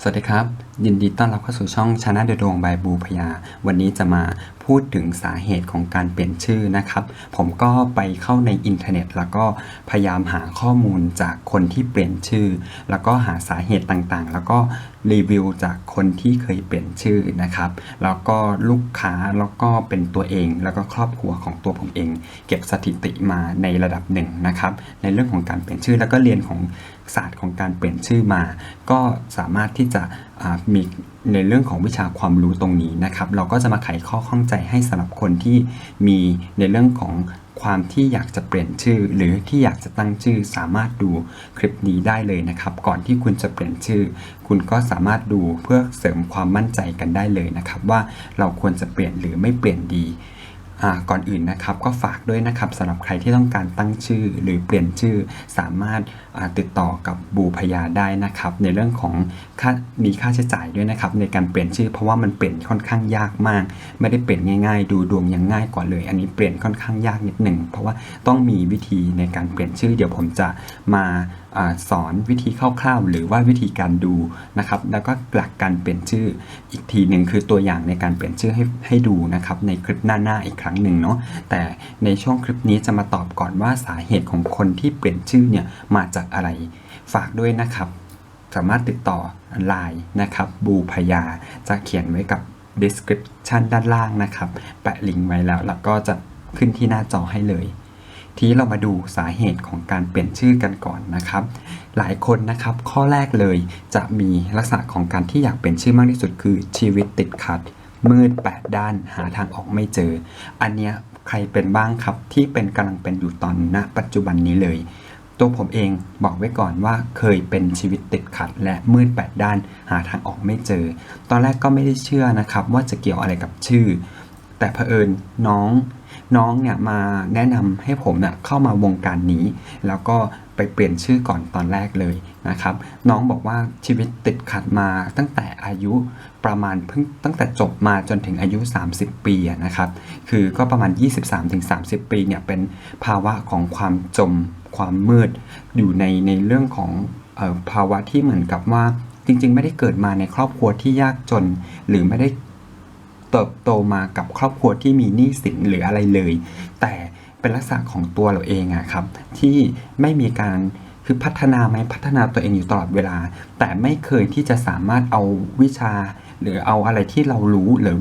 สวัสดีครับ ยินดีต้อนรับเข้าสู่ช่องชนะเดดวงบายบูพยา วันนี้จะมาพูดถึงสาเหตุของการเปลี่ยนชื่อนะครับ ผมก็ไปเข้าในอินเทอร์เน็ต แล้วก็พยายามหาข้อมูลจากคนที่เปลี่ยนชื่อ แล้วก็หาสาเหตุต่างๆ แล้วก็รีวิวจากคนที่เคยเปลี่ยนชื่อนะครับ แล้วก็ลูกค้าแล้วก็เป็นตัวเอง แล้วก็ครอบครัวของตัวผมเอง เก็บสถิติมาในระดับหนึ่งนะครับ ในเรื่องของการเปลี่ยนชื่อแล้วก็เรียนของ ศาสตร์ของการเปลี่ยนชื่อมา ก็สามารถที่จะมีในเรื่องของวิชาความรู้ตรงนี้นะครับ เราก็จะมาไขข้อข้องใจให้สำหรับคนที่มีในเรื่องของความที่อยากจะเปลี่ยนชื่อ หรือที่อยากจะตั้งชื่อสามารถดูคลิปนี้ได้เลยนะครับ ก่อนที่คุณจะเปลี่ยนชื่อ คุณก็สามารถดูเพื่อเสริมความมั่นใจกันได้เลยนะครับ ว่าเราควรจะเปลี่ยนหรือไม่เปลี่ยนดี ก่อนอื่นนะครับก็ฝากด้วยนะครับสำหรับใครที่ต้องการตั้งชื่อหรือเปลี่ยนชื่อสามารถติดต่อกับบูพยาได้นะครับ ในเรื่องของค่ามีค่าใช้จ่ายด้วยนะครับ ในการเปลี่ยนชื่อ เพราะว่ามันเปลี่ยนค่อนข้างยากมาก ไม่ได้เปลี่ยนง่ายๆ ดูดวงยังง่ายกว่าเลย อันนี้เปลี่ยนค่อนข้างยากนิดหนึ่งเพราะว่าต้องมีวิธีในการเปลี่ยนชื่อ เดี๋ยวผมจะมา อสอนวิธีคร่าวๆหรือว่าวิธีการดูนะครับ แล้วก็หลักการเปลี่ยนชื่ออีกทีหนึ่งคือตัวอย่างในการเปลี่ยนชื่อให้ให้ดูนะครับ ในคลิปหน้าๆอีกครั้งหนึ่งเนาะแต่ในช่วงคลิปนี้จะมาตอบก่อนว่าสาเหตุของคนที่เปลี่ยนชื่อเนี่ยมาจากอะไรฝากด้วยนะครับ สามารถติดต่อไลน์นะครับบูพยาจะเขียนไว้กับ description ด้านล่างนะครับ แปะลิงก์ไว้แล้ว แล้วก็จะขึ้นที่หน้าจอให้เลย ทีนี้เรามาดูสาเหตุของการเปลี่ยนชื่อกันก่อนนะครับ หลายคนนะครับข้อแรกเลยจะมีลักษณะของการที่อยากเปลี่ยนชื่อมากที่สุดคือชีวิตติดขัด มืดแปดด้านหาทางออกไม่เจอ อันเนี้ยใครเป็นบ้างครับที่เป็นกำลังเป็นอยู่ตอนณปัจจุบันนี้เลย ตัวผมเองบอกไว้ก่อนว่าเคยเป็นชีวิตติดขัด และมืดแปดด้านหาทางออกไม่เจอ ตอนแรกก็ไม่ได้เชื่อนะครับว่าจะเกี่ยวอะไรกับชื่อ แต่เผอิญน้อง น้องเนี่ยมาแนะนำให้ผมเนี่ยเข้ามาวงการนี้ แล้วก็ไปเปลี่ยนชื่อก่อนตอนแรกเลยนะครับ น้องบอกว่าชีวิตติดขัดมาตั้งแต่อายุประมาณเพิ่งตั้งแต่จบมาจนถึงอายุ 30 ปีนะครับ คือก็ประมาณ 23-30 ปีเนี่ยเป็นภาวะของความจมความมืด อยู่ในในเรื่องของภาวะที่เหมือนกับว่าจริงๆ ไม่ได้เกิดมาในครอบครัวที่ยากจน หรือไม่ได้ เติบโตมากับครอบครัวที่มีหนี้สินหรืออะไรเลย แต่เป็นลักษณะของตัวเราเองอะครับ ที่ไม่มีการคือพัฒนาไหมพัฒนาตัวเองอยู่ตลอดเวลา แต่ไม่เคยที่จะสามารถเอาวิชา หรือเอาอะไรที่เรารู้หรือ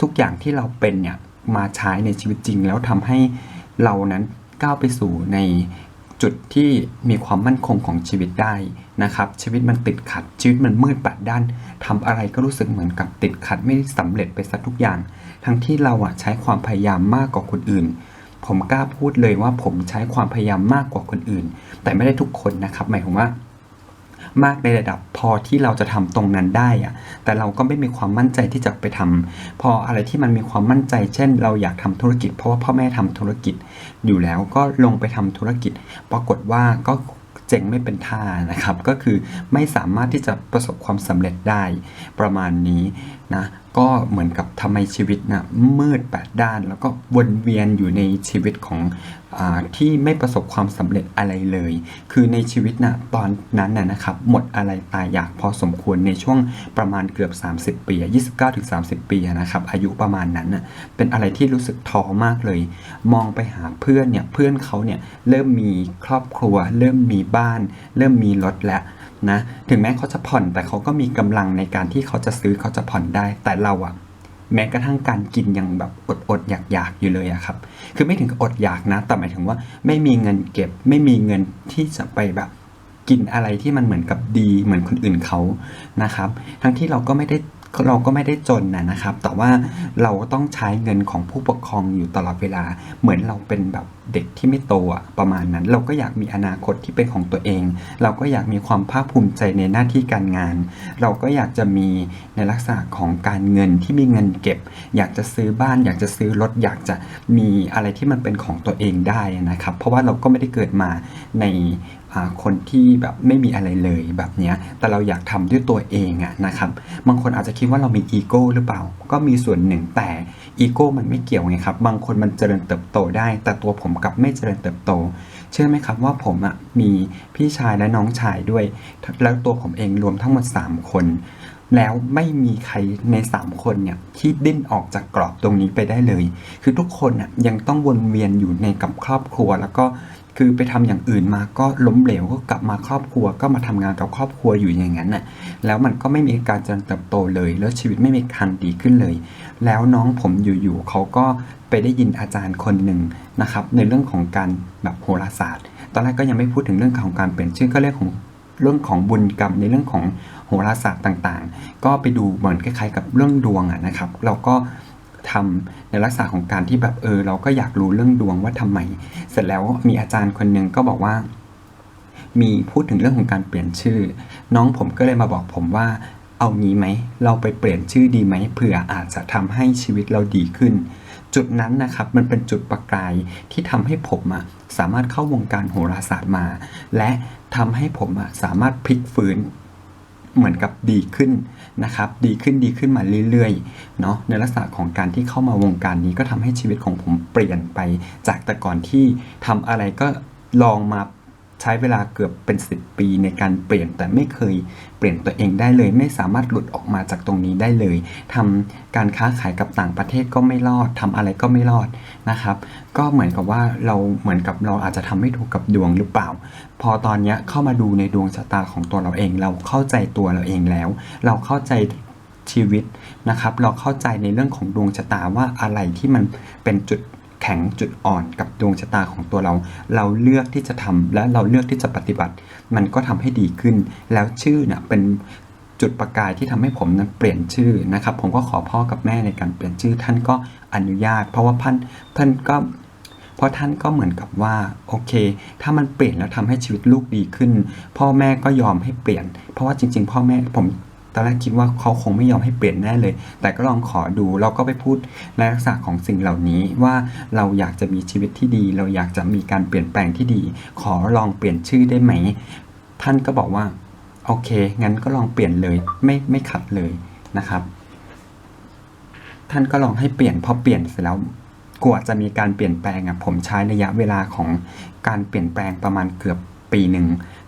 ทุกอย่างที่เราเป็นเนี่ยมาใช้ในชีวิตจริง แล้วทำให้เรานั้นก้าวไปสู่ใน จุดที่มีความมั่นคงของชีวิตได้นะครับ ชีวิตมันติดขัด ชีวิตมันมืดแปดด้านทำอะไรก็รู้สึกเหมือนกับติดขัดไม่ได้สำเร็จไปซะทุกอย่าง ทั้งที่เราอะใช้ความพยายามมากกว่าคนอื่น ผมกล้าพูดเลยว่าผมใช้ความพยายามมากกว่าคนอื่น แต่ไม่ได้ทุกคนนะครับ หมายความว่า มากในระดับพอที่เราจะทำตรงนั้นได้อะแต่เราก็ไม่มีความมั่นใจที่จะไปทำพออะไรที่มันมีความมั่นใจ เช่น เราอยากทำธุรกิจ เพราะว่าพ่อแม่ทำธุรกิจอยู่แล้วก็ลงไปทำธุรกิจ ปรากฏว่าก็เจ๋งไม่เป็นท่านะครับ ก็คือไม่สามารถที่จะประสบความสำเร็จได้ประมาณนี้นะ ก็เหมือนกับทำไมชีวิตนะมืดแปดด้าน แล้วก็วนเวียนอยู่ในชีวิตของอที่ไม่ประสบความสำเร็จอะไรเลย คือในชีวิตนะตอนนั้นนะนะครับ หมดอะไรตายอยากพอสมควรในช่วงประมาณเกือบ 30 ปี 29ถึง30 ปีนะครับ อายุประมาณนั้นนะเป็นอะไรที่รู้สึกท้อมากเลย มองไปหาเพื่อนเนี่ยเพื่อนเขาเนี่ยเริ่มมีครอบครัว เริ่มมีบ้าน เริ่มมีรถแล้ว นะถึงแม้เขาจะผ่อนแต่เขาก็มีกำลังในการที่เขาจะซื้อเขาจะผ่อนได้ แต่เราอะแม้กระทั่งการกินยังแบบอดอดๆอยากอยากๆอยู่เลยอะครับ คือไม่ถึงกับอดอยากนะ แต่หมายถึงว่าไม่มีเงินเก็บ ไม่มีเงินที่จะไปแบบกินอะไรที่มันเหมือนกับดีเหมือนคนอื่นเขานะครับ ทั้งที่เราก็ไม่ได้ เราก็ไม่ได้จนนะนะครับ แต่ว่าเราต้องใช้เงินของผู้ปกครองอยู่ตลอดเวลา เหมือนเราเป็นแบบเด็กที่ไม่โตอะประมาณนั้น เราก็อยากมีอนาคตที่เป็นของตัวเอง เราก็อยากมีความภาคภูมิใจในหน้าที่การงาน เราก็อยากจะมีในลักษณะของการเงินที่มีเงินเก็บ อยากจะซื้อบ้าน อยากจะซื้อรถ อยากจะมีอะไรที่มันเป็นของตัวเองได้นะครับ เพราะว่าเราก็ไม่ได้เกิดมาใน คนที่แบบไม่มีอะไรเลยแบบเนี้ย แต่เราอยากทำด้วยตัวเองอะนะครับ บางคนอาจจะคิดว่าเรามีอีโก้หรือเปล่า ก็มีส่วนหนึ่งแต่อีโก้มันไม่เกี่ยวไงครับ บางคนมันเจริญเติบโตได้ แต่ตัวผมกลับไม่เจริญเติบโต เชื่อไหมครับว่าผมอะมีพี่ชายและน้องชายด้วย แล้วตัวผมเองรวมทั้งหมด 3 คน แล้วไม่มีใครใน 3 คนเนี่ยที่ดิ้นออกจากกรอบตรงนี้ไปได้เลย คือทุกคนน่ะยังต้องวนเวียนอยู่ในกับครอบครัว แล้วก็คือไปทำอย่างอื่นมาก็ล้มเหลวก็กลับมาครอบครัว ก็มาทำงานกับครอบครัวอยู่อย่างนั้นน่ะแล้วมันก็ไม่มีการเจริญเติบโตเลย แล้วชีวิตไม่มีการดีขึ้นเลย แล้วน้องผมอยู่ๆเขาก็ไปได้ยินอาจารย์คนหนึ่งนะครับในเรื่องของการแบบโหราศาสตร์ ตอนแรกก็ยังไม่พูดถึงเรื่องของการเปลี่ยนชื่อก็เรื่องของเรื่องของบุญกรรมในเรื่องของ หราศาสตร์ต่างๆ ก็ไปดูเหมือนคล้ายๆ กับเรื่องดวงอะนะครับ เราก็ทำในลักษณะของการที่แบบเออ เราก็อยากรู้เรื่องดวงว่าทำไม เสร็จแล้วมีอาจารย์คนหนึ่งก็บอกว่า มีพูดถึงเรื่องของการเปลี่ยนชื่อ น้องผมก็เลยมาบอกผมว่า เอางี้ไหม เราไปเปลี่ยนชื่อดีไหมเผื่ออาจจะทำให้ชีวิตเราดีขึ้น จุดนั้นนะครับ มันเป็นจุดประกายที่ทำให้ผมอะสามารถเข้าวงการโหราศาสตร์มา และทำให้ผมอะสามารถพลิกฟื้น เหมือนกับดีขึ้นนะครับ ดีขึ้นดีขึ้นมาเรื่อยๆเนาะในลักษณะของการที่เข้ามาวงการนี้ก็ทำให้ชีวิตของผมเปลี่ยนไป จากแต่ก่อนที่ทำอะไรก็ลองมา ใช้เวลาเกือบเป็น 10 ปีในการเปลี่ยนแต่ไม่เคยเปลี่ยนตัวเองได้เลย ไม่สามารถหลุดออกมาจากตรงนี้ได้เลยทำการค้าขายกับต่างประเทศก็ไม่รอดทำอะไรก็ไม่รอดนะครับ ก็เหมือนกับว่าเราเหมือนกับเราอาจจะทำไม่ถูกกับดวงหรือเปล่า พอตอนนี้เข้ามาดูในดวงชะตาของตัวเราเอง เราเข้าใจตัวเราเองแล้ว เราเข้าใจชีวิตนะครับ เราเข้าใจในเรื่องของดวงชะตาว่าอะไรที่มันเป็นจุด แข็งจุดอ่อนกับดวงชะตาของตัวเรา เราเลือกที่จะทำและเราเลือกที่จะปฏิบัติ มันก็ทำให้ดีขึ้น แล้วชื่อเนี่ยเป็นจุดประกายที่ทำให้ผมนั้นเปลี่ยนชื่อนะครับ ผมก็ขอพ่อกับแม่ในการเปลี่ยนชื่อท่านก็อนุญาต เพราะว่าท่านท่านก็เพราะท่านก็เหมือนกับว่าโอเค ถ้ามันเปลี่ยนแล้วทำให้ชีวิตลูกดีขึ้น พ่อแม่ก็ยอมให้เปลี่ยน เพราะว่าจริง ๆ พ่อแม่ผม ตอนแรกคิดว่าเขาคงไม่ยอมให้เปลี่ยนแน่เลย แต่ก็ลองขอดูเราก็ไปพูดในลักษณะของสิ่งเหล่านี้ว่าเราอยากจะมีชีวิตที่ดี เราอยากจะมีการเปลี่ยนแปลงที่ดี ขอลองเปลี่ยนชื่อได้ไหม ท่านก็บอกว่าโอเค งั้นก็ลองเปลี่ยนเลยไม่ไม่ขัดเลยนะครับ ท่านก็ลองให้เปลี่ยนพอเปลี่ยนเสร็จแล้วกว่าจะมีการเปลี่ยนแปลงอะผมใช้ระยะเวลาของการเปลี่ยนแปลงประมาณเกือบ ปีหนึ่ง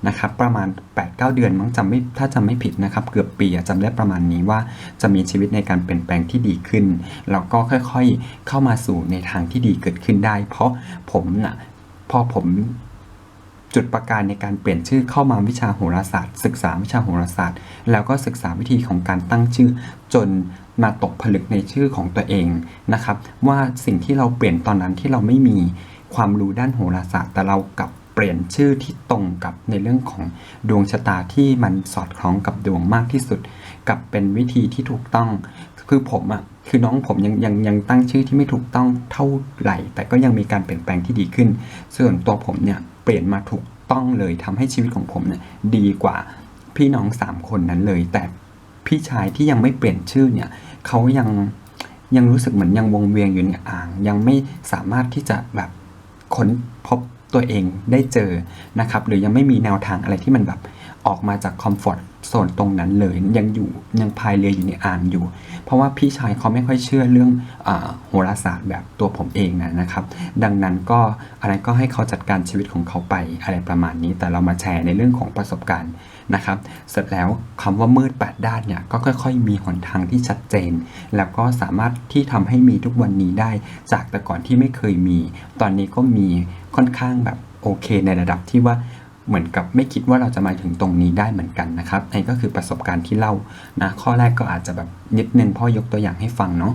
นะครับประมาณ 8-9 เดือนมั้งจำไม่ถ้าจำไม่ผิดนะครับเกือบปีอะจำได้ประมาณนี้ว่าจะมีชีวิตในการเปลี่ยนแปลงที่ดีขึ้นแล้วก็ค่อยๆเข้ามาสู่ในทางที่ดีเกิดขึ้นได้ เพราะผมน่ะพอผมจุดประกายในการเปลี่ยนชื่อเข้ามาวิชาโหราศาสตร์ ศึกษาวิชาโหราศาสตร์ แล้วก็ศึกษาวิธีของการตั้งชื่อ จนมาตกผลึกในชื่อของตัวเองนะครับ ว่าสิ่งที่เราเปลี่ยนตอนนั้นที่เราไม่มีความรู้ด้านโหราศาสตร์ แต่เรากลับ เปลี่ยนชื่อที่ตรงกับในเรื่องของดวงชะตาที่มันสอดคล้องกับดวงมากที่สุด กับเป็นวิธีที่ถูกต้อง คือผมอะคือน้องผมยังยังยังตั้งชื่อที่ไม่ถูกต้องเท่าไหร่ แต่ก็ยังมีการเปลี่ยนแปลงที่ดีขึ้น ส่วนตัวผมเนี่ยเปลี่ยนมาถูกต้องเลยทำให้ชีวิตของผมเนี่ยดีกว่าพี่น้องสามคนนั้นเลย แต่พี่ชายที่ยังไม่เปลี่ยนชื่อเนี่ยเขายังยังรู้สึกเหมือนยังวงเวียนอยู่ในอ่าง ยังไม่สามารถที่จะแบบค้นพบ ตัวเองได้เจอนะครับ หรือยังไม่มีแนวทางอะไรที่มันแบบ ออกมาจากคอมฟอร์ตโซนตรงนั้นเลยยังอยู่ยังพายเรืออยู่ในอ่างอยู่ เพราะว่าพี่ชายเขาไม่ค่อยเชื่อเรื่องอโหราศาสตร์แบบตัวผมเองนะนะครับ ดังนั้นก็อะไรก็ให้เขาจัดการชีวิตของเขาไปอะไรประมาณนี้ แต่เรามาแชร์ในเรื่องของประสบการณ์นะครับ เสร็จแล้วคำว่ามืดแปดด้านเนี่ยก็ค่อยๆ มีหนทางที่ชัดเจน แล้วก็สามารถที่ทำให้มีทุกวันนี้ได้ จากแต่ก่อนที่ไม่เคยมี ตอนนี้ก็มีค่อนข้างแบบโอเคในระดับที่ว่า เหมือนกับไม่คิดว่าเราจะมาถึงตรงนี้ได้เหมือนกันนะครับอันนี้ก็คือประสบการณ์ที่เล่านะข้อแรกก็อาจจะแบบนิดนึงพ่อยกตัวอย่างให้ฟังเนาะ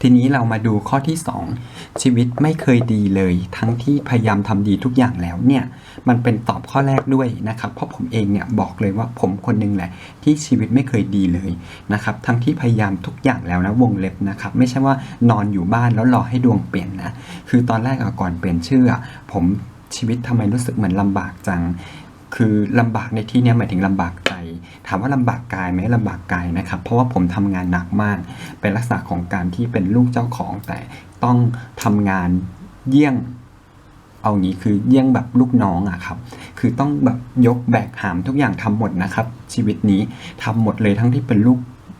ทีนี้เรามาดูข้อที่ 2 ชีวิตไม่เคยดีเลย ทั้งที่พยายามทำดีทุกอย่างแล้วเนี่ยมันเป็นตอบข้อแรกด้วยนะครับ เพราะผมเองเนี่ยบอกเลยว่าผมคนหนึงแหละ ที่ชีวิตไม่เคยดีเลยนะครับทั้งที่พยายามทุกอย่างแล้วนะวงเล็บนะครับไม่ใช่ว่านอนอยู่บ้านแล้วรอให้ดวงเปลี่ยนนะคือตอนแรกก่อนเปลี่ยนชื่อผม ชีวิตทำไมรู้สึกเหมือนลำบากจัง คือลำบากในที่นี้หมายถึงลำบากใจ ถามว่าลำบากกายไหมลำบากกายนะครับ เพราะว่าผมทำงานหนักมาก เป็นลักษณะของการที่เป็นลูกเจ้าของแต่ต้องทำงานเยี่ยงเอางี้คือเยี่ยงแบบลูกน้องอะครับ คือต้องแบบยกแบกหามทุกอย่างทำหมดนะครับ ชีวิตนี้ทำหมดเลยทั้งที่เป็นลูก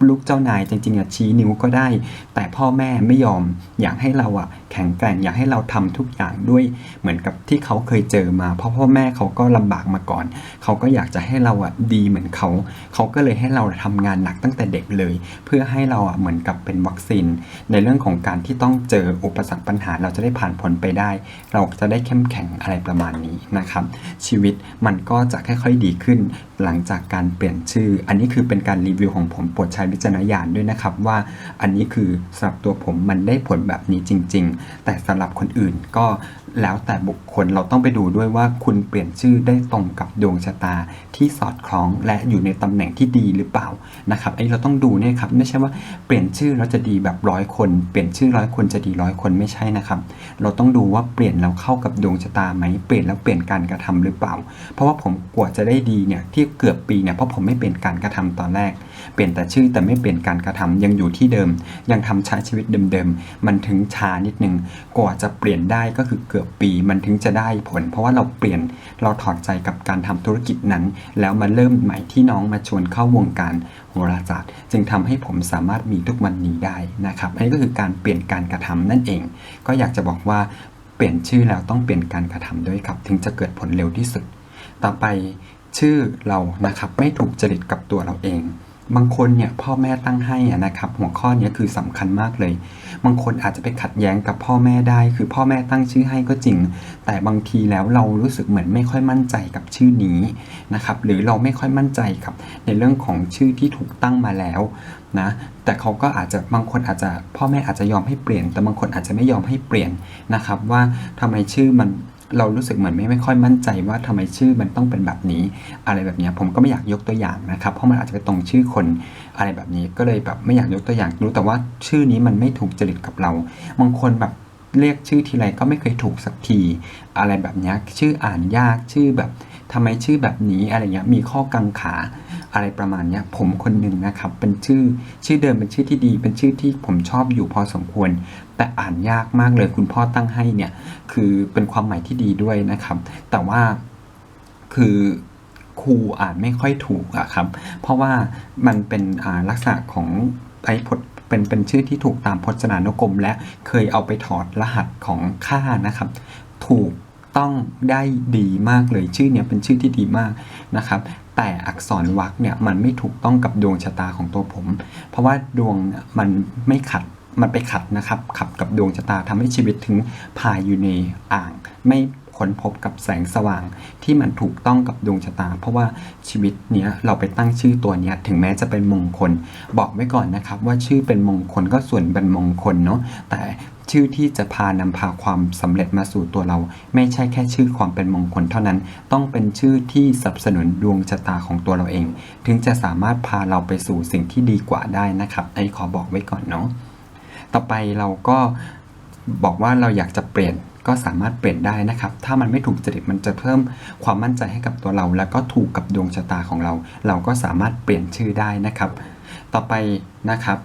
ลูกเจ้านายจริงๆอะชี้นิ้วก็ได้ แต่พ่อแม่ไม่ยอมอยากให้เราอะแข็งแกร่งอยากให้เราทำทุกอย่างด้วยเหมือนกับที่เขาเคยเจอมา เพราะพ่อแม่เขาก็ลำบากมาก่อน เขาก็อยากจะให้เราอะดีเหมือนเขา เขาก็เลยให้เราทำงานหนักตั้งแต่เด็กเลย เพื่อให้เราอะเหมือนกับเป็นวัคซีน ในเรื่องของการที่ต้องเจออุปสรรคปัญหาเราจะได้ผ่านพ้นไปได้ เราจะได้เข้มแข็งอะไรประมาณนี้นะครับ ชีวิตมันก็จะค่อยๆดีขึ้น หลังจากการเปลี่ยนชื่อ อันนี้คือเป็นการรีวิวของผมโปรดใช้วิจารณญาณด้วยนะครับว่าอันนี้คือสำหรับตัวผมมันได้ผลแบบนี้จริง ๆ แต่สำหรับคนอื่นก็แล้วแต่บุคคลเราต้องไปดูด้วยว่าคุณเปลี่ยนชื่อได้ตรงกับดวงชะตาที่สอดคล้องและอยู่ในตำแหน่งที่ดีหรือเปล่านะครับไอ้เราต้องดูเนี่ยครับไม่ใช่ว่าเปลี่ยนชื่อเราจะดีแบบร้อยคน เปลี่ยนชื่อร้อยคนจะดีร้อยคนไม่ใช่นะครับ เราต้องดูว่าเปลี่ยนแล้วเข้ากับดวงชะตาไหมเปลี่ยนแล้วเปลี่ยนการกระทำหรือเปล่า เพราะว่าผมกว่าจะได้ดีเนี่ยที่เกือบปีเนี่ยเพราะผมไม่เปลี่ยนการกระทำตอนแรก เปลี่ยนแต่ชื่อแต่ไม่เปลี่ยนการกระทำยังอยู่ที่เดิม ยังทำใช้ชีวิตเดิมๆ มันถึงช้านิดนึงกว่าจะเปลี่ยนได้ก็คือเกือบปีมันถึงจะได้ผล เพราะว่าเราเปลี่ยนเราถอดใจกับการทำธุรกิจนั้น แล้วมาเริ่มใหม่ที่น้องมาชวนเข้าวงการโหราศาสตร์ จึงทำให้ผมสามารถมีทุกวันนี้ได้นะครับอันนี้ก็คือการเปลี่ยนการกระทำนั่นเอง ก็อยากจะบอกว่าเปลี่ยนชื่อแล้วต้องเปลี่ยนการกระทำด้วยครับ ถึงจะเกิดผลเร็วที่สุด ต่อไปชื่อเรานะครับไม่ถูกจริตกับตัวเราเอง บางคนเนี่ยพ่อแม่ตั้งให้นะครับ หัวข้อนี้คือสำคัญมากเลย บางคนอาจจะไปขัดแย้งกับพ่อแม่ได้ คือพ่อแม่ตั้งชื่อให้ก็จริง แต่บางทีแล้วเรารู้สึกเหมือนไม่ค่อยมั่นใจกับชื่อนี้นะครับ หรือเราไม่ค่อยมั่นใจกับในเรื่องของชื่อที่ถูกตั้งมาแล้วนะแต่เขาก็อาจจะบางคนอาจจะพ่อแม่อาจจะยอมให้เปลี่ยน แต่บางคนอาจจะไม่ยอมให้เปลี่ยนนะครับ ว่าทำไมชื่อมัน เรารู้สึกเหมือนไม่ไม่ค่อยมั่นใจว่าทำไมชื่อมันต้องเป็นแบบนี้ อะไรแบบนี้ผมก็ไม่อยากยกตัวอย่างนะครับ เพราะมันอาจจะไปตรงชื่อคนอะไรแบบนี้ก็เลยแบบไม่อยากยกตัวอย่างรู้แต่ว่าชื่อนี้มันไม่ถูกจริตกับเราบางคนแบบเรียกชื่อทีไรก็ไม่เคยถูกสักที อะไรแบบนี้ชื่ออ่านยากชื่อแบบทำไมชื่อแบบนี้อะไรเงี้ยมีข้อกังขาอะไรประมาณเนี้ยผมคนหนึ่งนะครับเป็นชื่อชื่อเดิมเป็นชื่อที่ดี เป็นชื่อที่ผมชอบอยู่พอสมควร แต่อ่านยากมากเลยคุณพ่อตั้งให้เนี่ย คือเป็นความหมายที่ดีด้วยนะครับ แต่ว่าคือครูอ่านไม่ค่อยถูกอะครับ เพราะว่ามันเป็นลักษณะของไอ้พจน์เป็นเป็นชื่อที่ถูกตามพจนานุกรม และเคยเอาไปถอดรหัสของค่านะครับ ถูกต้องได้ดีมากเลยชื่อเนี่ยเป็นชื่อที่ดีมากนะครับ แต่อักษรวรรคเนี่ยมันไม่ถูกต้องกับดวงชะตาของตัวผม เพราะว่าดวงมันไม่ขัด มันไปขัดนะครับ ขับกับดวงชะตาทำให้ชีวิตถึงพายอยู่ในอ่าง ไม่ค้นพบกับแสงสว่างที่มันถูกต้องกับดวงชะตา เพราะว่าชีวิตเนี้ยเราไปตั้งชื่อตัวเนี้ยถึงแม้จะเป็นมงคล บอกไว้ก่อนนะครับ ว่าชื่อเป็นมงคลก็ส่วนเป็นมงคลเนาะแต่ชื่อที่จะพานำพาความสำเร็จมาสู่ตัวเรา ไม่ใช่แค่ชื่อความเป็นมงคลเท่านั้น ต้องเป็นชื่อที่สนับสนุนดวงชะตาของตัวเราเอง ถึงจะสามารถพาเราไปสู่สิ่งที่ดีกว่าได้นะครับไอ้ขอบอกไว้ก่อนเนาะ ต่อไปเราก็บอกว่าเราอยากจะเปลี่ยนก็สามารถเปลี่ยนได้นะครับ ถ้ามันไม่ถูกจริตมันจะเพิ่มความมั่นใจให้กับตัวเรา แล้วก็ถูกกับดวงชะตาของเรา เราก็สามารถเปลี่ยนชื่อได้นะครับ ต่อไปนะครับ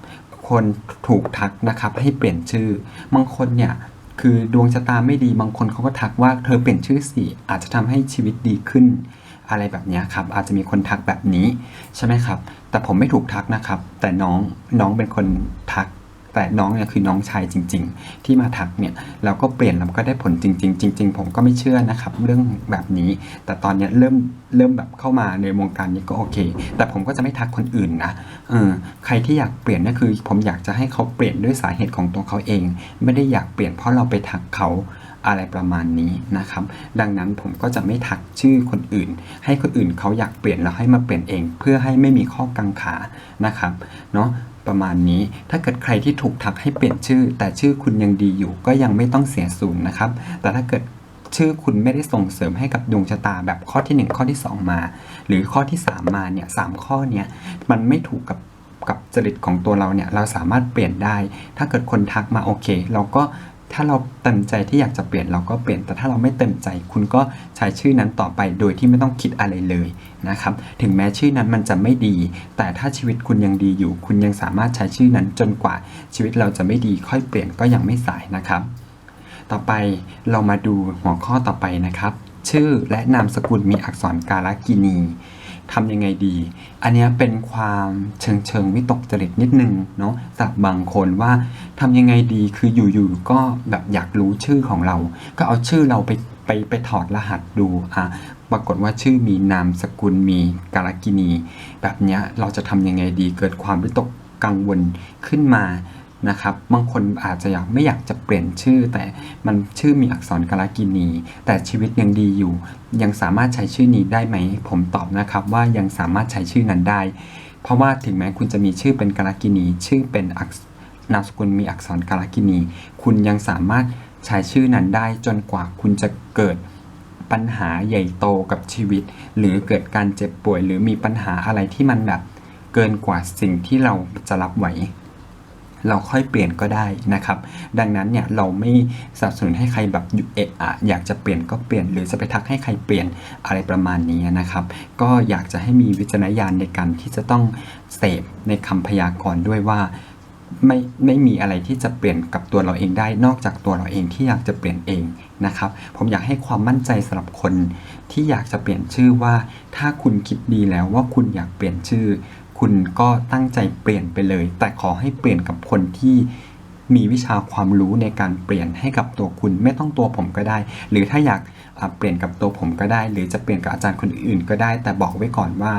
คนถูกทักนะครับให้เปลี่ยนชื่อ บางคนเนี่ยคือดวงชะตาไม่ดี บางคนเขาก็ทักว่าเธอเปลี่ยนชื่อสิอาจจะทำให้ชีวิตดีขึ้น อะไรแบบนี้ครับ อาจจะมีคนทักแบบนี้ใช่ไหมครับ แต่ผมไม่ถูกทักนะครับ แต่น้องน้องเป็นคนทัก แต่น้องเนี่ยคือน้องชายจริง ๆ ที่มาทักเนี่ยเราก็เปลี่ยนแล้วก็ได้ผลจริง ๆ จริง ๆ ผมก็ไม่เชื่อนะครับ เรื่องแบบนี้ แต่ตอนเนี้ยเริ่มเริ่มแบบเข้ามาในวงการนี้ก็โอเค แต่ผมก็จะไม่ทักคนอื่นนะเออใครที่อยากเปลี่ยนก็คือ ผมอยากจะให้เขาเปลี่ยนด้วยสาเหตุของตัวเขาเอง ไม่ได้อยากเปลี่ยนเพราะเราไปทักเขาอะไรประมาณนี้นะครับ ดังนั้นผมก็จะไม่ทักชื่อคนอื่น ให้คนอื่นเขาอยากเปลี่ยนแล้วให้มาเปลี่ยนเอง เพื่อให้ไม่มีข้อกังขานะครับเนาะ ประมาณนี้ ถ้าเกิดใครที่ถูกทักให้เปลี่ยนชื่อ แต่ชื่อคุณยังดีอยู่ก็ยังไม่ต้องเสียศูนย์นะครับ แต่ถ้าเกิดชื่อคุณไม่ได้ส่งเสริมให้กับดวงชะตาแบบข้อที่ 1 ข้อที่ 2 มา หรือข้อที่ 3 มาเนี่ยสามข้อเนี้ยมันไม่ถูกกับกับจริตของตัวเราเนี่ยเราสามารถเปลี่ยนได้ ถ้าเกิดคนทักมาโอเค เราก็ ถ้าเราเต็มใจที่อยากจะเปลี่ยนเราก็เปลี่ยน แต่ถ้าเราไม่เต็มใจ คุณก็ใช้ชื่อนั้นต่อไปโดยที่ไม่ต้องคิดอะไรเลยนะครับ ถึงแม้ชื่อนั้นมันจะไม่ดี แต่ถ้าชีวิตคุณยังดีอยู่ คุณยังสามารถใช้ชื่อนั้นจนกว่า ชีวิตเราจะไม่ดีค่อยเปลี่ยนก็ยังไม่สายนะครับ ต่อไปเรามาดูหัวข้อต่อไปนะครับ ชื่อและนามสกุลมีอักษรการกินี ทำยังไงดี อันนี้เป็นความเชิงเชิงวิตกจริตนิดนึงเนาะสำหรับบางคนว่าทำยังไงดีคืออยู่ๆก็แบบอยากรู้ชื่อของเรา ก็เอาชื่อเราไปไปไปถอดรหัสดูอะปรากฏว่าชื่อมีนามสกุลมีการกินี แบบเนี้ยเราจะทำยังไงดีเกิดความวิตกกังวลขึ้นมา นะครับบางคนอาจจะอยากไม่อยากจะเปลี่ยนชื่อ แต่มันชื่อมีอักษรกาลกินี แต่ชีวิตยังดีอยู่ ยังสามารถใช้ชื่อนี้ได้ไหม ผมตอบนะครับว่ายังสามารถใช้ชื่อนั้นได้ เพราะว่าถึงแม้คุณจะมีชื่อเป็นกาลกินี ชื่อเป็นอักนามสกุลมีอักษรกาลกินี คุณยังสามารถใช้ชื่อนั้นได้จนกว่าคุณจะเกิดปัญหาใหญ่โตกับชีวิต หรือเกิดการเจ็บป่วย หรือมีปัญหาอะไรที่มันแบบเกินกว่าสิ่งที่เราจะรับไหว เราค่อยเปลี่ยนก็ได้นะครับ ดังนั้นเนี่ยเราไม่สนับสนุนให้ใครแบบหยุดเอะอะอยากจะเปลี่ยนก็เปลี่ยน หรือจะไปทักให้ใครเปลี่ยนอะไรประมาณนี้นะครับ ก็อยากจะให้มีวิจารณญาณในการที่จะต้องเสพในคำพยากรณ์ด้วยว่าไม่ไม่มีอะไรที่จะเปลี่ยนกับตัวเราเองได้ นอกจากตัวเราเองที่อยากจะเปลี่ยนเองนะครับ ผมอยากให้ความมั่นใจสำหรับคนที่อยากจะเปลี่ยนชื่อว่า ถ้าคุณคิดดีแล้วว่าคุณอยากเปลี่ยนชื่อ คุณก็ตั้งใจเปลี่ยนไปเลย แต่ขอให้เปลี่ยนกับคนที่มีวิชาความรู้ในการเปลี่ยนให้กับตัวคุณไม่ต้องตัวผมก็ได้ หรือถ้าอยากเปลี่ยนกับตัวผมก็ได้ หรือจะเปลี่ยนกับอาจารย์คนอื่นก็ได้ แต่บอกไว้ก่อนว่า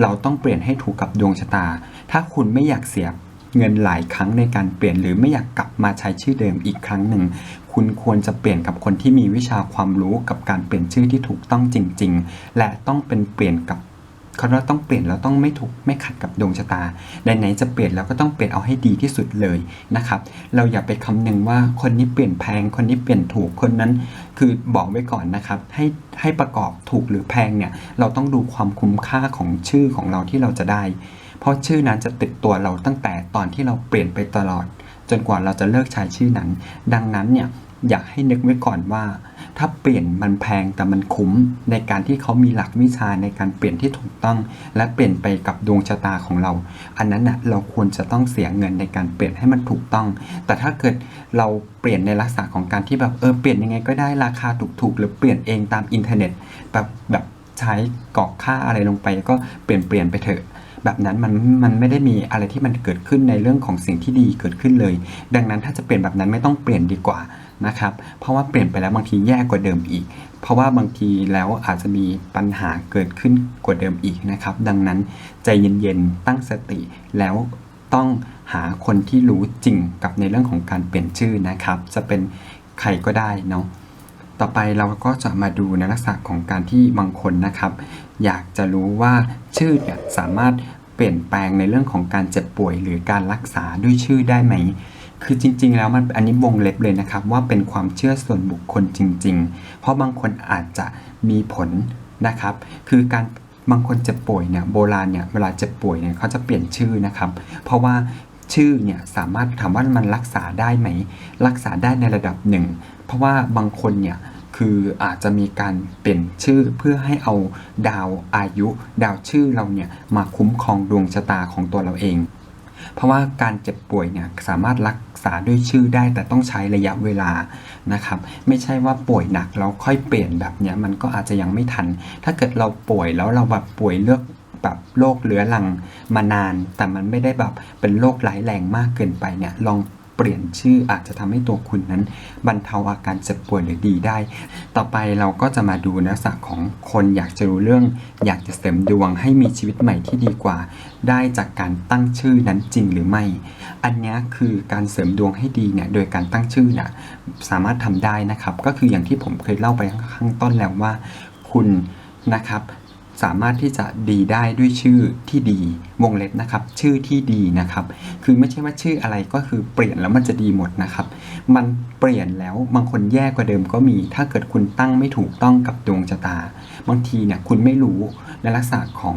เราต้องเปลี่ยนให้ถูกกับดวงชะตา ถ้าคุณไม่อยากเสียเงินหลายครั้งในการเปลี่ยนหรือไม่อยากกลับมาใช้ชื่อเดิมอีกครั้งหนึ่ง คุณควรจะเปลี่ยนกับคนที่มีวิชาความรู้กับการเปลี่ยนชื่อที่ถูกต้องจริง ๆ และต้องเป็นเปลี่ยนกับ เขาว่าต้องเปลี่ยนแล้วต้องไม่ถูกไม่ขัดกับดวงชะตาไหนๆจะเปลี่ยนแล้วก็ต้องเปลี่ยนเอาให้ดีที่สุดเลยนะครับ เราอย่าไปคำนึงว่าคนนี้เปลี่ยนแพง คนนี้เปลี่ยนถูกคนนั้น คือบอกไว้ก่อนนะครับ ให้ให้ประกอบถูกหรือแพงเนี่ยเราต้องดูความคุ้มค่าของชื่อของเราที่เราจะได้ เพราะชื่อนั้นจะติดตัวเราตั้งแต่ตอนที่เราเปลี่ยนไปตลอด จนกว่าเราจะเลิกใช้ชื่อนั้น ดังนั้นเนี่ยอยากให้นึกไว้ก่อนว่า ถ้าเปลี่ยนมันแพงแต่มันคุ้มในการที่เขามีหลักวิชาในการเปลี่ยนที่ถูกต้อง และเปลี่ยนไปกับดวงชะตาของเรา อันนั้นนะเราควรจะต้องเสียเงินในการเปลี่ยนให้มันถูกต้อง แต่ถ้าเกิดเราเปลี่ยนในลักษณะของการที่แบบเออเปลี่ยนยังไงก็ได้ราคาถูกๆ หรือเปลี่ยนเองตามอินเทอร์เน็ต แบบแบบใช้กรอกค่าอะไรลงไปก็เปลี่ยนเปลี่ยนไปเถอะแบบนั้นมันมันไม่ได้มีอะไรที่มันเกิดขึ้นในเรื่องของสิ่งที่ดีเกิดขึ้นเลย ดังนั้นถ้าจะเปลี่ยนแบบนั้นไม่ต้องเปลี่ยนดีกว่า นะครับ เพราะว่าเปลี่ยนไปแล้วบางทีแย่กว่าเดิมอีก เพราะว่าบางทีแล้วอาจจะมีปัญหาเกิดขึ้นกว่าเดิมอีกนะครับ ดังนั้นใจเย็นๆตั้งสติแล้วต้องหาคนที่รู้จริงกับในเรื่องของการเปลี่ยนชื่อนะครับ จะเป็นใครก็ได้เนาะต่อไปเราก็จะมาดูในลักษณะของการที่บางคนนะครับ อยากจะรู้ว่าชื่อเนี่ยสามารถเปลี่ยนแปลงในเรื่องของการเจ็บป่วยหรือการรักษาด้วยชื่อได้ไหม คือจริง ๆ แล้วมันอันนี้วงเล็บเลยนะครับ ว่าเป็นความเชื่อส่วนบุคคลจริง ๆ เพราะบางคนอาจจะมีผลนะครับ คือการบางคนเจ็บป่วยเนี่ยโบราณเนี่ยเวลาเจ็บป่วยเนี่ยเขาจะเปลี่ยนชื่อนะครับ เพราะว่าชื่อเนี่ยสามารถถามว่ามันรักษาได้ไหม รักษาได้ในระดับหนึ่ง เพราะว่าบางคนเนี่ยคืออาจจะมีการเปลี่ยนชื่อเพื่อให้เอาดาวอายุ ดาวชื่อเราเนี่ยมาคุ้มครองดวงชะตาของตัวเราเอง เพราะว่าการเจ็บป่วยเนี่ยสามารถรักษาด้วยชื่อได้แต่ต้องใช้ระยะเวลานะครับ ไม่ใช่ว่าป่วยหนักแล้วค่อยเปลี่ยนแบบเนี้ยมันก็อาจจะยังไม่ทัน ถ้าเกิดเราป่วยแล้วเราแบบป่วยเลือกแบบโรคเรื้อรังมานาน แต่มันไม่ได้แบบเป็นโรคร้ายแรงมากเกินไปเนี่ยลองเปลี่ยนชื่ออาจจะทำให้ตัวคุณนั้น บรรเทาอาการเจ็บป่วยหรือดีได้ ต่อไปเราก็จะมาดูนลักษณะของคนอยากจะรู้เรื่อง อยากจะเสริมดวงให้มีชีวิตใหม่ที่ดีกว่า ได้จากการตั้งชื่อนั้นจริงหรือไม่ อันนี้คือการเสริมดวงให้ดีเนี่ยโดยการตั้งชื่อน่ะสามารถทำได้นะครับ ก็คืออย่างที่ผมเคยเล่าไปข้างต้นแล้วว่า คุณนะครับสามารถที่จะดีได้ด้วยชื่อที่ดีวงเล็บนะครับ ชื่อที่ดีนะครับ คือไม่ใช่ว่าชื่ออะไรก็คือเปลี่ยนแล้วมันจะดีหมดนะครับ มันเปลี่ยนแล้วบางคนแย่กว่าเดิมก็มี ถ้าเกิดคุณตั้งไม่ถูกต้องกับดวงชะตา บางทีเนี่ยคุณไม่รู้ในลักษณะของ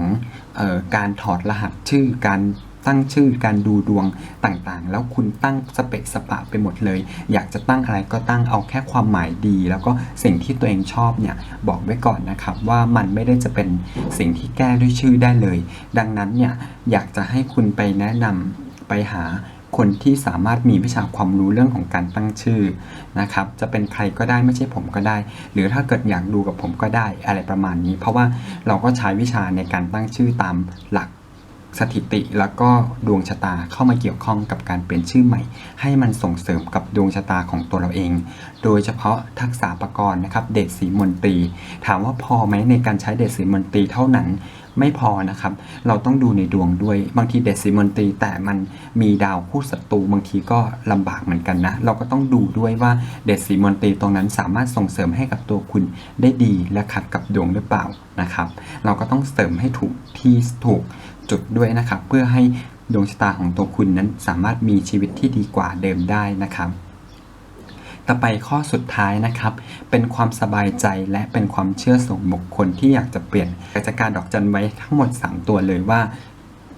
การถอดรหัสชื่อการตั้งชื่อการดูดวงต่างๆ แล้วคุณตั้งสเปกสปะไปหมดเลย อยากจะตั้งอะไรก็ตั้งเอาแค่ความหมายดี แล้วก็สิ่งที่ตัวเองชอบเนี่ยบอกไว้ก่อนนะครับว่ามันไม่ได้จะเป็นสิ่งที่แก้ด้วยชื่อได้เลย ดังนั้นเนี่ยอยากจะให้คุณไปแนะนำไปหา คนที่สามารถมีวิชาความรู้เรื่องของการตั้งชื่อนะครับ จะเป็นใครก็ได้ไม่ใช่ผมก็ได้ หรือถ้าเกิดอยากดูกับผมก็ได้อะไรประมาณนี้ เพราะว่าเราก็ใช้วิชาในการตั้งชื่อตามหลักสถิติแล้วก็ดวงชะตาเข้ามาเกี่ยวข้องกับการเปลี่ยนชื่อใหม่ ให้มันส่งเสริมกับดวงชะตาของตัวเราเอง โดยเฉพาะทักษะประกรณ์นะครับ เดชสีมนตรี ถามว่าพอไหมในการใช้เดชสีมนตรีเท่านั้น ไม่พอนะครับ เราต้องดูในดวงด้วยบางทีเดชสีมนตรีแต่มันมีดาวคู่ศัตรูบางทีก็ลำบากเหมือนกันนะ เราก็ต้องดูด้วยว่าเดชสีมนตรีตรงนั้นสามารถส่งเสริมให้กับตัวคุณได้ดีและขัดกับดวงหรือเปล่านะครับ เราก็ต้องเสริมให้ถูกที่ถูกจุดด้วยนะครับ เพื่อให้ดวงชะตาของตัวคุณนั้นสามารถมีชีวิตที่ดีกว่าเดิมได้นะครับ ต่อไปข้อสุดท้ายนะครับ เป็นความสบายใจและเป็นความเชื่อส่วนบุคคลที่อยากจะเปลี่ยนกิจการดอกจันไว้ทั้งหมด 3 ตัวเลยว่า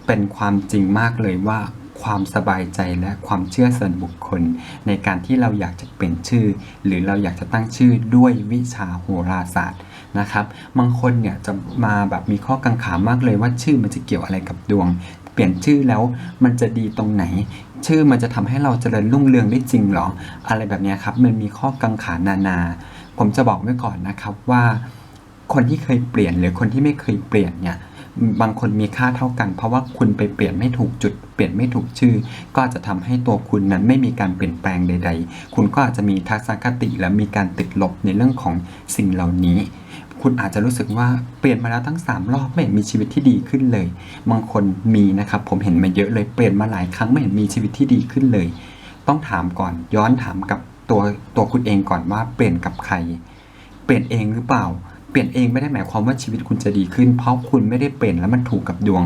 เป็นความจริงมากเลยว่าความสบายใจและความเชื่อส่วนบุคคล ในการที่เราอยากจะเปลี่ยนชื่อ หรือเราอยากจะตั้งชื่อด้วยวิชาโหราศาสตร์นะครับบางคนเนี่ยจะมาแบบมีข้อกังขามากเลยว่าชื่อมันจะเกี่ยวอะไรกับดวง เปลี่ยนชื่อแล้วมันจะดีตรงไหน ชื่อมันจะทำให้เราเจริญรุ่งเรืองได้จริงเหรอ อะไรแบบนี้ครับ มันมีข้อกังขานานา ผมจะบอกไว้ก่อนนะครับว่า คนที่เคยเปลี่ยนหรือคนที่ไม่เคยเปลี่ยนเนี่ยบางคนมีค่าเท่ากัน เพราะว่าคุณไปเปลี่ยนไม่ถูกจุด เปลี่ยนไม่ถูกชื่อ ก็จะทำให้ตัวคุณนั้นไม่มีการเปลี่ยนแปลงใด ๆ คุณก็อาจจะมีทัศนคติและมีการติดลบในเรื่องของสิ่งเหล่านี้ คุณอาจจะรู้สึกว่าเปลี่ยนมาแล้วทั้ง 3 รอบไม่เห็นมีชีวิตที่ดีขึ้นเลย บางคนมีนะครับผมเห็นมาเยอะเลยเปลี่ยนมาหลายครั้งไม่เห็นมีชีวิตที่ดีขึ้นเลย ต้องถามก่อนย้อนถามกับตัวตัวคุณเองก่อนว่าเปลี่ยนกับใคร เปลี่ยนเองหรือเปล่า เปลี่ยนเองไม่ได้หมายความว่าชีวิตคุณจะดีขึ้น เพราะคุณไม่ได้เปลี่ยนแล้วมันถูกกับดวง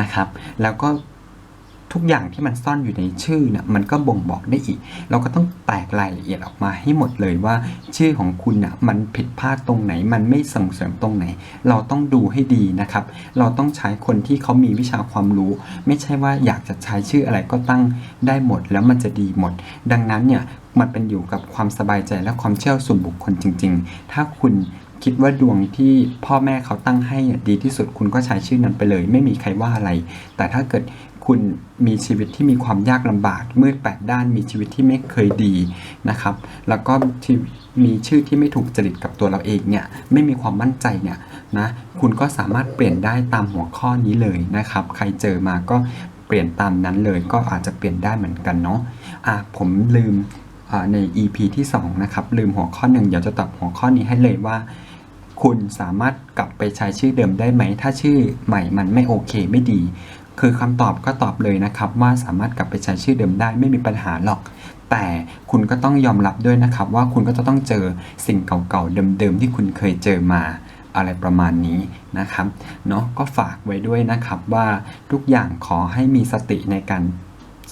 นะครับ แล้วก็ ทุกอย่างที่มันซ่อนอยู่ในชื่อเนี่ยมันก็บ่งบอกได้อีก เราก็ต้องแตกรายละเอียดออกมาให้หมดเลยว่า ชื่อของคุณน่ะมันผิดพลาดตรงไหน มันไม่ส่งเสริมตรงไหน เราต้องดูให้ดีนะครับ เราต้องใช้คนที่เขามีวิชาความรู้ ไม่ใช่ว่าอยากจะใช้ชื่ออะไรก็ตั้งได้หมดแล้วมันจะดีหมด ดังนั้นเนี่ยมันเป็นอยู่กับความสบายใจและความเชื่อส่วนบุคคลจริง ๆ ถ้าคุณคิดว่าดวงที่พ่อแม่เขาตั้งให้ดีที่สุดคุณก็ใช้ชื่อนั้นไปเลย ไม่มีใครว่าอะไร แต่ถ้าเกิด คุณมีชีวิตที่มีความยากลำบาก มืดแปดด้านมีชีวิตที่ไม่เคยดีนะครับ แล้วก็ที่มีชื่อที่ไม่ถูกจริตกับตัวเราเองเนี่ยไม่มีความมั่นใจเนี่ยนะคุณก็สามารถเปลี่ยนได้ตามหัวข้อนี้เลยนะครับ ใครเจอมาก็เปลี่ยนตามนั้นเลยก็อาจจะเปลี่ยนได้เหมือนกันเนาะอะผมลืมใน EP ที่ 2 นะครับ ลืมหัวข้อหนึ่งเดี๋ยวจะตอบหัวข้อนี้ให้เลยว่า คุณสามารถกลับไปใช้ชื่อเดิมได้ไหม ถ้าชื่อใหม่มันไม่โอเคไม่ดี คือคำตอบก็ตอบเลยนะครับว่าสามารถกลับไปใช้ชื่อเดิมได้ไม่มีปัญหาหรอก แต่คุณก็ต้องยอมรับด้วยนะครับ ว่าคุณก็จะต้องเจอสิ่งเก่าๆเดิมๆที่คุณเคยเจอมาอะไรประมาณนี้นะครับเนาะก็ฝากไว้ด้วยนะครับว่าทุกอย่างขอให้มีสติในการ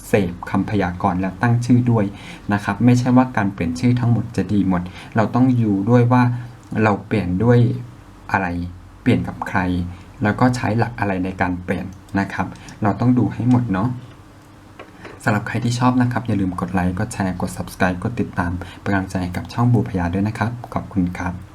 เสพคำพยากรณ์และตั้งชื่อด้วยนะครับ ไม่ใช่ว่าการเปลี่ยนชื่อทั้งหมดจะดีหมด เราต้องอยู่ด้วยว่าเราเปลี่ยนด้วยอะไร เปลี่ยนกับใคร แล้วก็ใช้หลักอะไรในการเปลี่ยน นะครับ เราต้องดูให้หมดเนาะสำหรับใครที่ชอบนะครับ อย่าลืมกดไลค์ กดแชร์ กด subscribe กดติดตามเป็นกำลังใจกับช่องบูพยาด้วยนะครับ ขอบคุณครับ